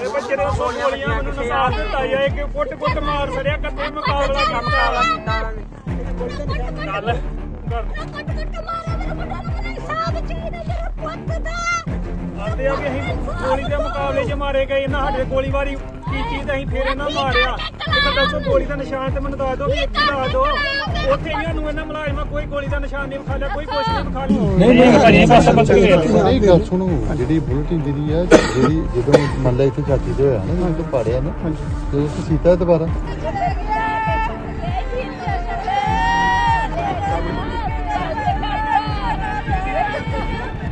ਇਹ ਬੱਚੇ ਨੇ ਸੋ ਗੋਲੀਆਂ ਮੈਨੂੰ ਨਸਾਲ ਦਿੱਤਾ ਜਾਏ ਕਿ ਕੁੱਟ ਕੁੱਟ ਮਾਰ ਸੜਿਆ ਕੱਤੇ ਮੁਕਾਬਲਾ ਕੀਤਾ ਚੱਲ ਕੱਟ ਕੱਟ ਮਾਰਿਆ ਮੇਰੇ ਮੁੰਡੇ ਨੂੰ ਮੈਨੂੰ ਹਿਸਾਬ ਚਾਹੀਦਾ ਮੇਰੇ ਪੁੱਤ ਦਾ ਆਂਦੇ ਆ ਵੀ ਅਸੀਂ ਗੋਲੀ ਦੇ ਮੁਕਾਬਲੇ 'ਚ ਮਾਰੇ ਗਏ ਇਹਨਾਂ ਸਾਡੇ ਗੋਲੀਬਾਰੀ ਕੀਤੀ ਤੇ ਅਸੀਂ ਫੇਰ ਇਹਨਾਂ ਮਾਰਿਆ। ਤੇ ਮੈਂ ਦੱਸੋ ਗੋਲੀ ਦਾ ਨਿਸ਼ਾਨ ਤੇ ਮੈਨੂੰ ਦੱਸ ਦਿਓ ਵੀ ਦੱਸ ਦਿਓ ਉੱਥੇ ਇਹਨਾਂ ਨੂੰ ਇਹਨਾਂ ਮੁਲਾਜ਼ਮਾਂ ਕੋਈ ਗੋਲੀ ਦਾ ਨਿਸ਼ਾਨ ਨਹੀਂ ਵਿਖਾ ਲਿਆ ਕੋਈ ਕੁਛ ਨਹੀਂ ਵਿਖਾ ਲਿਆ ਨਹੀਂ ਨਹੀਂ ਭਾਜੀ ਬਸ ਬਸ ਨਹੀਂ ਗੱਲ ਸੁਣੋ ਜਿਹੜੀ ਬੁਲਟਿਨ ਜਿਹੜੀ ਆ ਜਿਹੜੀ ਜਦੋਂ ਮੰਨ ਲਾ ਇੱਥੇ ਚਾਚੀ ਦੇ ਹੋਇਆ ਨਾ ਜਦੋਂ ਪਾੜਿਆ ਨਾ ਜਦੋਂ ਤੁਸੀਂ ਸੀਤਾ ਦੁਬਾਰਾ।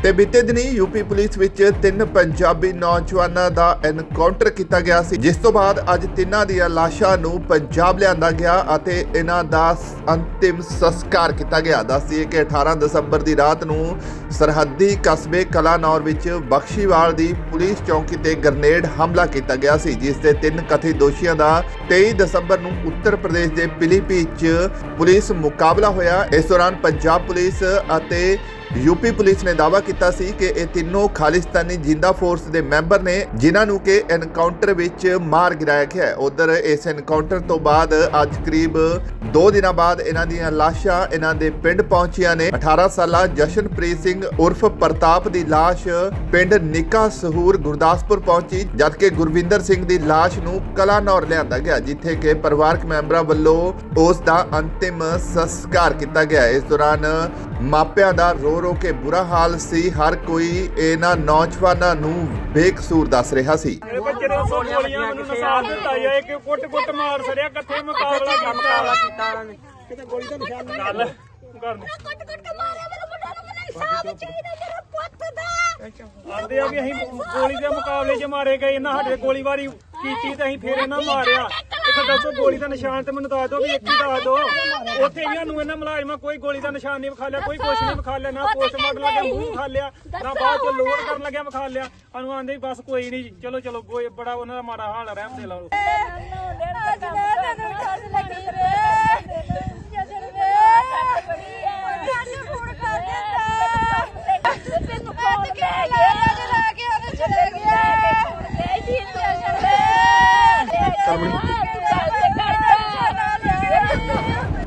ਤੇ ਬੀਤੇ ਦਿਨੀ ਯੂਪੀ ਪੁਲਿਸ ਵਿੱਚ ਤਿੰਨ ਪੰਜਾਬੀ ਨੌਜਵਾਨਾਂ ਦਾ ਐਨਕਾਊਂਟਰ ਕੀਤਾ ਗਿਆ ਸੀ, ਜਿਸ ਤੋਂ ਬਾਅਦ ਅੱਜ ਤਿੰਨਾਂ ਦੀਆਂ ਲਾਸ਼ਾਂ ਨੂੰ ਪੰਜਾਬ ਲਿਆਂਦਾ ਗਿਆ ਅਤੇ ਇਹਨਾਂ ਦਾ ਅੰਤਿਮ ਸੰਸਕਾਰ ਕੀਤਾ ਗਿਆ। ਦੱਸੀਏ ਕਿ 18 ਦਸੰਬਰ ਦੀ ਰਾਤ ਨੂੰ ਸਰਹੱਦੀ ਕਸਬੇ ਕਲਾਨੌਰ ਵਿੱਚ ਬਖਸ਼ੀਵਾਲ ਦੀ ਪੁਲਿਸ ਚੌਕੀ ਤੇ ਗ੍ਰਨੇਡ ਹਮਲਾ ਕੀਤਾ ਗਿਆ ਸੀ, ਜਿਸ ਦੇ ਤਿੰਨ ਕਥਿਤ ਦੋਸ਼ੀਆਂ ਦਾ 23 ਦਸੰਬਰ ਨੂੰ ਉੱਤਰ ਪ੍ਰਦੇਸ਼ ਦੇ ਪਿਲੀਭੀਤ 'ਚ ਪੁਲਿਸ ਮੁਕਾਬਲਾ ਹੋਇਆ। ਇਸ ਦੌਰਾਨ ਪੰਜਾਬ ਪੁਲਿਸ ਅਤੇ ਯੂਪੀ ਪੁਲਿਸ ਨੇ ਦਾਅਵਾ ਕੀਤਾ ਸੀ ਕਿ ਇਹ ਤਿੰਨੋਂ ਖਾਲਿਸਤਾਨੀ ਜਿੰਦਾ ਫੋਰਸ ਦੇ ਮੈਂਬਰ ਨੇ, ਜਿਨ੍ਹਾਂ ਨੂੰ ਕਿ ਐਨਕਾਊਂਟਰ ਵਿੱਚ ਮਾਰ ਗਿਰਾਇਆ ਗਿਆ ਉਧਰ ਇਸ ਐਨਕਾਊਂਟਰ ਤੋਂ ਬਾਅਦ ਅੱਜ ਕਰੀਬ 2 ਦਿਨਾਂ ਬਾਅਦ ਇਹਨਾਂ ਦੀਆਂ ਲਾਸ਼ਾਂ ਇਹਨਾਂ ਦੇ ਪਿੰਡ ਪਹੁੰਚੀਆਂ ਨੇ। 18 ਸਾਲਾ ਜਸ਼ਨਪ੍ਰੀਤ ਸਿੰਘ ਉਰਫ ਪ੍ਰਤਾਪ ਦੀ ਲਾਸ਼ ਪਿੰਡ ਨਿੱਕਾ ਸਹੂਰ ਗੁਰਦਾਸਪੁਰ ਪਹੁੰਚੀ, ਜਦਕਿ ਗੁਰਵਿੰਦਰ ਸਿੰਘ ਦੀ ਲਾਸ਼ ਨੂੰ ਕਲਾਨੌਰ ਲਿਆਂਦਾ ਗਿਆ, ਜਿੱਥੇ ਕਿ ਪਰਿਵਾਰਕ ਮੈਂਬਰਾਂ ਵੱਲੋਂ ਉਸ ਦਾ ਅੰਤਿਮ ਸੰਸਕਾਰ ਕੀਤਾ ਗਿਆ। ਇਸ ਦੌਰਾਨ ਮਾਪਿਆਂ ਦਾ ਰੋ ਰੋ ਕੇ ਬੁਰਾ ਹਾਲ ਸੀ। ਹਰ ਕੋਈ ਇਹਨਾਂ ਨੌਜਵਾਨਾਂ ਨੂੰ ਬੇਕਸੂਰ ਦੱਸ ਰਿਹਾ ਸੀ। ਇਹ ਬੱਚੇ ਨੇ ਸੋ ਗੋਲੀਆਂ ਮੈਨੂੰ ਨਸਾਲ ਦਿੱਤਾ ਜਾਏ ਕਿ ਕੁੱਟ ਕੁੱਟ ਮਾਰ ਸੜਿਆ? ਕੱਥੇ ਮੁਕਾਬਲਾ ਕੀਤਾ ਕਿਤੇ ਗੋਲੀ ਦਾ ਨਿਸ਼ਾਨ ਨਹੀਂ ਚੱਲ। ਕਰ ਕੱਟ ਕੱਟ ਮਾਰਿਆ ਮੇਰੇ ਮੁੰਡੇ ਨੂੰ ਮੈਨੂੰ ਹਿਸਾਬ ਚਾਹੀਦਾ ਮੇਰੇ ਪੁੱਤ ਦਾ। ਆਂਦੇ ਆ ਵੀ ਅਸੀਂ ਗੋਲੀ ਦੇ ਮੁਕਾਬਲੇ 'ਚ ਮਾਰੇ ਗਏ ਇਹਨਾਂ ਸਾਡੇ ਗੋਲੀਬਾਰੀ ਕੀਤੀ ਤੇ ਅਸੀਂ ਫੇਰ ਇਹਨਾਂ ਮਾਰਿਆ। ਇੱਥੇ ਦੱਸੋ ਗੋਲੀ ਦਾ ਨਿਸ਼ਾਨ ਤੇ ਮੈਨੂੰ ਦੱਸ ਦਿਓ ਵੀ ਇੱਕ ਹੀ ਦੱਸ ਦਿਓ। ਉੱਥੇ ਇਹਨਾਂ ਨੂੰ ਇਹਨਾਂ ਮੁਲਾਜ਼ਮਾਂ ਕੋਈ ਗੋਲੀ ਦਾ ਨਿਸ਼ਾਨ ਨਹੀਂ ਵਿਖਾ ਲਿਆ ਕੋਈ ਕੁਛ ਨਹੀਂ ਵਿਖਾ ਲਿਆ ਨਾ ਪੋਸਟਮਾਰਟਮ ਲੱਗਿਆ ਮੂੰਹ ਵਿਖਾ ਲਿਆ ਨਾ ਬਾਅਦ ਚ ਲੋਡ ਕਰਨ ਲੱਗਿਆ ਵਿਖਾ ਲਿਆ। ਸਾਨੂੰ ਆਂਦੇ ਬਸ ਕੋਈ ਨਹੀਂ ਚਲੋ ਚਲੋ ਕੋਈ ਬੜਾ ਉਹਨਾਂ ਦਾ ਮਾੜਾ ਹਾਲ ਰਹਿਮ ਦੇ ਲਾਓ।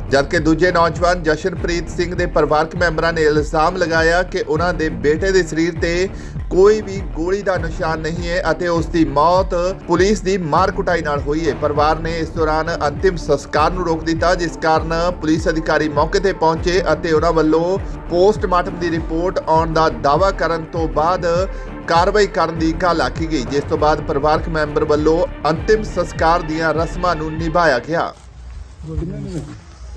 ਜਦਕਿ ਦੂਜੇ ਨੌਜਵਾਨ ਜਸ਼ਨਪ੍ਰੀਤ ਸਿੰਘ ਦੇ ਪਰਿਵਾਰਕ ਮੈਂਬਰਾਂ ਨੇ ਇਲਜ਼ਾਮ ਲਗਾਇਆ ਕਿ ਉਹਨਾਂ ਦੇ ਬੇਟੇ ਦੇ ਸਰੀਰ ਤੇ ਕੋਈ ਵੀ ਗੋਲੀ ਦਾ ਨਿਸ਼ਾਨ ਨਹੀਂ ਹੈ ਅਤੇ ਉਸ ਦੀ ਮੌਤ ਪੁਲਿਸ ਦੀ ਮਾਰ ਕੁਟਾਈ ਨਾਲ ਹੋਈ ਹੈ। ਪਰਿਵਾਰ ਨੇ ਇਸ ਦੌਰਾਨ ਅੰਤਿਮ ਸੰਸਕਾਰ ਨੂੰ ਰੋਕ ਦਿੱਤਾ, ਜਿਸ ਕਾਰਨ ਪੁਲਿਸ ਅਧਿਕਾਰੀ ਮੌਕੇ ਤੇ ਪਹੁੰਚੇ ਅਤੇ ਉਹਨਾਂ ਵੱਲੋਂ ਪੋਸਟਮਾਰਟਮ ਦੀ ਰਿਪੋਰਟ ਆਉਣ ਦਾ ਦਾਅਵਾ ਕਰਨ ਤੋਂ ਬਾਅਦ ਕਾਰਵਾਈ ਕਰਨ ਦੀ ਗੱਲ ਆਖੀ ਗਈ, ਜਿਸ ਤੋਂ ਬਾਅਦ ਪਰਿਵਾਰਕ ਮੈਂਬਰ ਵੱਲੋਂ ਅੰਤਿਮ ਸੰਸਕਾਰ ਦੀਆਂ ਰਸਮਾਂ ਨੂੰ ਨਿਭਾਇਆ ਗਿਆ।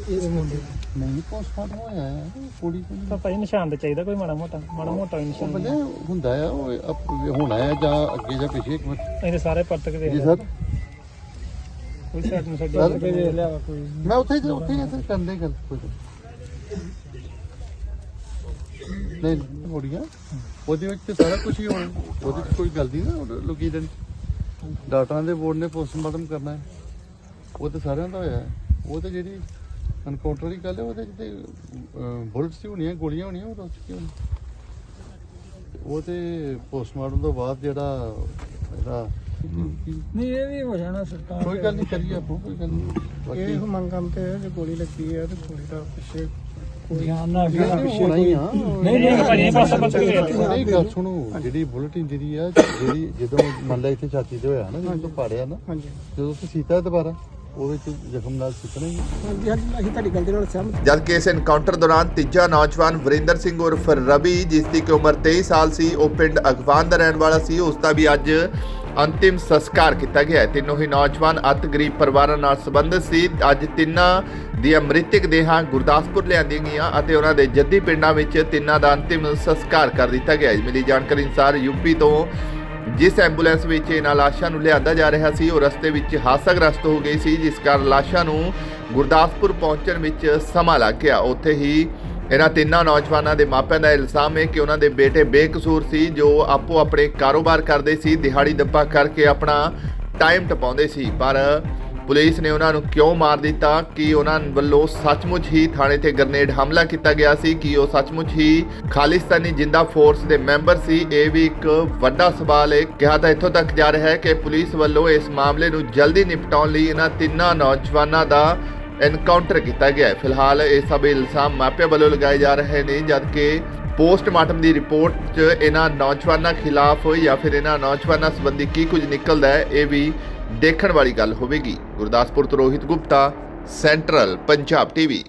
ਨਹੀਂ ਪੋਸਟਮਾਰਟਮ ਹੋਇਆ ਹੈ। ਕੁੜੀ ਤਾਂ ਭਾਈ ਨਿਸ਼ਾਨ ਤੇ ਚਾਹੀਦਾ ਕੋਈ ਮਾੜਾ ਮੋਟਾ ਮਾੜਾ ਮੋਟਾ ਨਿਸ਼ਾਨ ਬੰਦੇ ਹੁੰਦਾ ਆ ਉਹ ਅਪ- ਹੋਣਾ ਹੈ ਜਾਂ ਅੱਗੇ ਜਾਂ ਪਿੱਛੇ ਇੱਕ ਮਿੰਟ ਇਹਦੇ ਸਾਰੇ ਪਰਤਕ ਦੇ ਜੀ ਸਰ। ਕੋਈ ਸਾਈਡ ਨੂੰ ਸਰ, ਸਾਡੀ ਵੇਖ ਲਿਆ ਕੋਈ ਮੈਂ ਉੱਥੇ ਹੀ- ਉੱਥੇ ਹੀ ਇੱਥੇ ਕਰਦੇ ਗੱਲ ਕੋਈ। ਨਹੀਂ ਹੋੜੀਆਂ ਉਹਦੇ ਵਿੱਚ ਤੇ ਸਾਰਾ ਕੁਝ ਹੀ ਹੋਣਾ। ਉਹਦੇ ਵਿੱਚ ਕੋਈ ਗੱਲ ਨਹੀਂ ਨਾ ਉਹ ਲੋਕੀ ਦੇ ਡਾਕਟਰਾਂ ਦੇ ਬੋਰਡ ਨੇ ਪੋਸਟਮਾਰਟਮ ਕਰਨਾ ਹੈ। ਉਹ ਤੇ ਸਾਰਿਆਂ ਦਾ ਹੋਇਆ ਹੈ। ਉਹ ਤੇ ਜਿਹੜੀ ਅਨਕਾਊਂਟਰ ਦੀ ਗੱਲ ਹੈ ਉਹਦੇ ਚ ਤੇ ਬੁਲਟਸ ਹੀ ਹੋਣੀਆਂ ਗੋਲੀਆਂ ਹੋਣੀਆਂ ਉਹ ਰੋਚ ਕੀ ਉਹ ਤੇ ਪੋਸਟਮਾਰਟਮ ਤੋਂ ਬਾਅਦ ਜਿਹੜਾ ਇਹਦਾ ਨਹੀਂ ਇਹ ਵੀ ਹੋ ਜਾਣਾ ਸਰਕਾਰ ਕੋਈ ਗੱਲ ਨਹੀਂ ਕਰੀਏ ਆਪਾਂ ਕੋਈ ਗੱਲ ਨਹੀਂ। ਇਹ ਮੰਗ ਤੇ ਹੈ ਜੇ ਗੋਲੀ ਲੱਗੀ ਹੈ ਤੇ ਗੋਲੀ ਦਾ ਪਿੱਛੇ ਧਿਆਨ ਇਹ ਤੇ ਹੋਣਾ ਹੀ ਆ। ਨਹੀਂ ਨਹੀਂ ਭਾਜੀ ਬਸ ਬਸ ਨਹੀਂ ਗੱਲ ਸੁਣੋ ਜਿਹੜੀ ਬੁਲਟਿਨ ਜਿਹੜੀ ਆ ਜਿਹੜੀ ਜਦੋਂ ਮੰਨ ਲਾ ਇੱਥੇ ਛਾਤੀ ਤੇ ਹੋਇਆ ਨਾ ਜਦੋਂ ਪਾੜਿਆ ਨਾ ਜਦੋਂ ਤੁਸੀਂ ਸੀਤਾ ਦੁਬਾਰਾ ਉਹਦੇ ਚ ਜ਼ਖਮ ਨਾਲ ਸਿੱਟਣਾ ਹੀ ਆ। ਹਾਂਜੀ ਹਾਂਜੀ ਅਸੀਂ ਤੁਹਾਡੀ ਗੱਲ ਦੇ ਨਾਲ ਸਹਿਮਤ ਜਦਕਿ ਇਸ ਐਨਕਾਊਂਟਰ ਦੌਰਾਨ ਤੀਜਾ ਨੌਜਵਾਨ ਵਰਿੰਦਰ ਸਿੰਘ ਉਰਫ ਰਵੀ ਜਿਸ ਦੀ ਕਿ ਉਮਰ 23 ਸਾਲ ਸੀ ਉਹ ਪਿੰਡ ਅਗਵਾਨ ਦਾ ਰਹਿਣ ਵਾਲਾ ਸੀ ਉਸ ਦਾ ਵੀ ਅੱਜ ਅੰਤਿਮ ਸੰਸਕਾਰ ਕੀਤਾ ਗਿਆ। ਤਿੰਨੋਂ ਹੀ ਨੌਜਵਾਨ ਅਤ ਗਰੀਬ ਪਰਿਵਾਰਾਂ ਨਾਲ ਸੰਬੰਧਿਤ ਸੀ ਅੱਜ ਤਿੰਨਾਂ ਦੀਆਂ ਮ੍ਰਿਤਕ ਦੇਹਾਂ ਗੁਰਦਾਸਪੁਰ ਲਿਆਂਦੀਆਂ ਗਈਆਂ ਅਤੇ ਉਹਨਾਂ ਦੇ ਜੱਦੀ ਪਿੰਡਾਂ ਵਿੱਚ ਤਿੰਨਾਂ ਦਾ ਅੰਤਿਮ ਸੰਸਕਾਰ ਕਰ ਦਿੱਤਾ ਗਿਆ ਹੈ। ਮਿਲੀ ਜਾਣਕਾਰੀ ਅਨੁਸਾਰ ਯੂਪੀ ਤੋਂ ਜਿਸ ਐਂਬੂਲੈਂਸ ਵਿੱਚ ਇਹਨਾਂ ਲਾਸ਼ਾਂ ਨੂੰ ਲਿਆਂਦਾ ਜਾ ਰਿਹਾ ਸੀ, ਉਹ ਰਸਤੇ ਵਿੱਚ ਹਾਦਸਾਗ੍ਰਸਤ ਹੋ ਗਈ ਸੀ, ਜਿਸ ਕਾਰਨ ਲਾਸ਼ਾਂ ਨੂੰ ਗੁਰਦਾਸਪੁਰ ਪਹੁੰਚਣ ਵਿੱਚ ਸਮਾਂ ਲੱਗ ਗਿਆ। ਉੱਥੇ ਹੀ ਇਹਨਾਂ ਤਿੰਨਾਂ ਨੌਜਵਾਨਾਂ ਦੇ ਮਾਪਿਆਂ ਦਾ ਇਲਜ਼ਾਮ ਹੈ ਕਿ ਉਹਨਾਂ ਦੇ ਬੇਟੇ ਬੇਕਸੂਰ ਸੀ, ਜੋ ਆਪੋ ਆਪਣੇ ਕਾਰੋਬਾਰ ਕਰਦੇ ਸੀ ਦਿਹਾੜੀ ਦੱਪਾ ਕਰਕੇ ਆਪਣਾ ਟਾਈਮ ਟਪਾਉਂਦੇ ਸੀ। ਪਰ ਪੁਲਿਸ ਨੇ ਉਹਨਾਂ ਨੂੰ ਕਿਉਂ ਮਾਰ ਦਿੱਤਾ? ਕਿ ਉਹਨਾਂ ਵੱਲੋਂ ਸੱਚਮੁੱਚ ਹੀ ਥਾਣੇ ਤੇ ਗ੍ਰਨੇਡ ਹਮਲਾ ਕੀਤਾ ਗਿਆ ਸੀ? ਕਿ ਉਹ ਸੱਚਮੁੱਚ ਹੀ ਖਾਲਿਸਤਾਨੀ ਜਿੰਦਾ ਫੋਰਸ ਦੇ ਮੈਂਬਰ ਸੀ? ਇਹ ਵੀ ਇੱਕ ਵੱਡਾ ਸਵਾਲ ਹੈ। ਕਿਹਾ ਤਾਂ ਇੱਥੋਂ ਤੱਕ ਜਾ ਰਿਹਾ ਹੈ ਕਿ ਪੁਲਿਸ ਵੱਲੋਂ ਇਸ ਮਾਮਲੇ ਨੂੰ ਜਲਦੀ ਨਿਪਟਾਉਣ ਲਈ ਇਹਨਾਂ ਤਿੰਨਾਂ ਨੌਜਵਾਨਾਂ ਦਾ ਐਨਕਾਊਂਟਰ ਕੀਤਾ ਗਿਆ ਹੈ। ਫਿਲਹਾਲ ਇਹ ਸਭ ਇਲਜ਼ਾਮ ਮਾਪਿਆਂ ਵੱਲੋਂ ਲਗਾਏ ਜਾ ਰਹੇ ਨੇ, ਜਦਕਿ ਪੋਸਟਮਾਰਟਮ ਦੀ ਰਿਪੋਰਟ 'ਚ ਇਹਨਾਂ ਨੌਜਵਾਨਾਂ ਖਿਲਾਫ ਜਾਂ ਫਿਰ ਇਹਨਾਂ ਨੌਜਵਾਨਾਂ ਸੰਬੰਧੀ ਕੀ ਕੁਝ ਨਿਕਲਦਾ ਹੈ, ਇਹ ਵੀ ਦੇਖਣ ਵਾਲੀ ਗੱਲ ਹੋਵੇਗੀ। ਗੁਰਦਾਸਪੁਰ ਤੋਂ ਰੋਹਿਤ ਗੁਪਤਾ ਸੈਂਟਰਲ ਪੰਜਾਬ ਟੀਵੀ।